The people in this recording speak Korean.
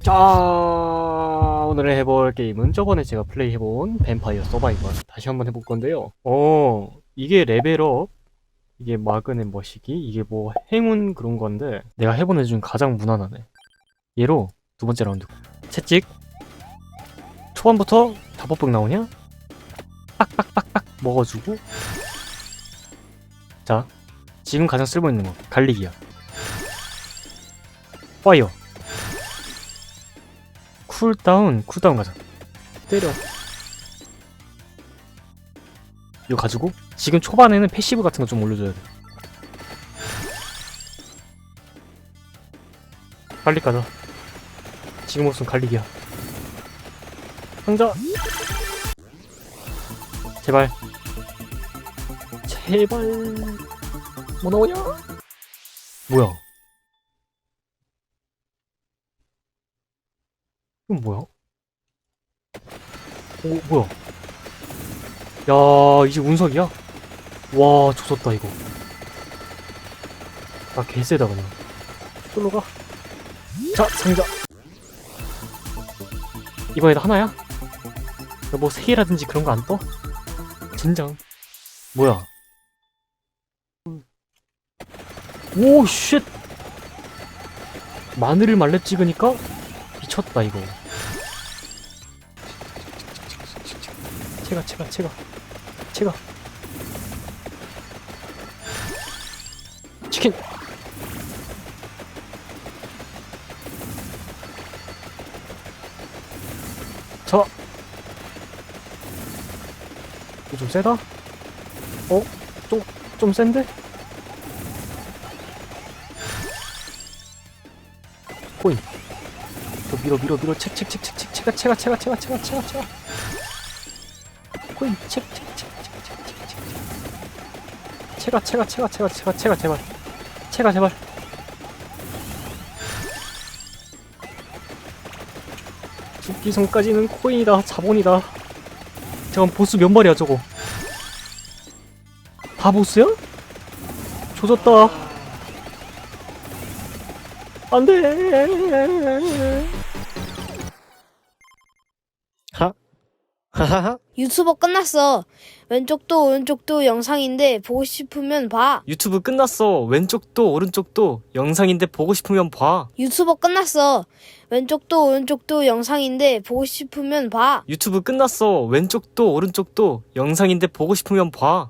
자 오늘 해볼 게임은 저번에 제가 플레이해본 뱀파이어 서바이벌 다시 한번 해볼 건데요. 어 이게 레벨업 이게 마그넷 머시기 이게 뭐 행운 그런 건데 내가 해본 애 중 가장 무난하네. 얘로 두 번째 라운드. 채찍. 초반부터 다법복 나오냐? 빡빡빡빡 먹어주고. 자 지금 가장 쓸모 있는 거. 갈리기야. 파이어 쿨다운 쿨다운 가자. 때려. 이거 가지고? 지금 초반에는 패시브 같은 거 좀 올려줘야 돼. 빨리 가자. 지금 무슨 갈리기야. 상자! 제발. 제발. 뭐 나오냐? 뭐야 이건 뭐야? 오, 뭐야? 야, 이제 운석이야? 와, 조졌다, 이거. 나 개세다, 그냥. 쫄로 가. 자, 상자. 이번에도 하나야? 뭐, 세 개라든지 그런 거 안 떠? 젠장. 뭐야? 오, 쉣! 마늘을 말려 찍으니까 미쳤다, 이거. 채가 채가 채가. 채가. 치킨. 자 이거 좀 세다? 어? 좀, 좀 센데? 코인 더 밀어 밀어 밀어. 책책책책책 채가 채가 채가 채가 채가 채가 채가 코인 책책책책책책 채가 채가 채가 채가 채가 채가 제발. 채가 제발. 죽기성까지는 코인이다 자본이다. 잠깐 보스 몇 마리야 저거. 다 보스야? 조졌다. 안돼 유튜버 끝났어. 왼쪽도 오른쪽도 영상인데 보고 싶으면 봐. 유튜브 끝났어. 왼쪽도 오른쪽도 영상인데 보고 싶으면 봐. 유튜버 끝났어. 왼쪽도 오른쪽도 영상인데 보고 싶으면 봐. 유튜브 끝났어. 왼쪽도 오른쪽도 영상인데 보고 싶으면 봐.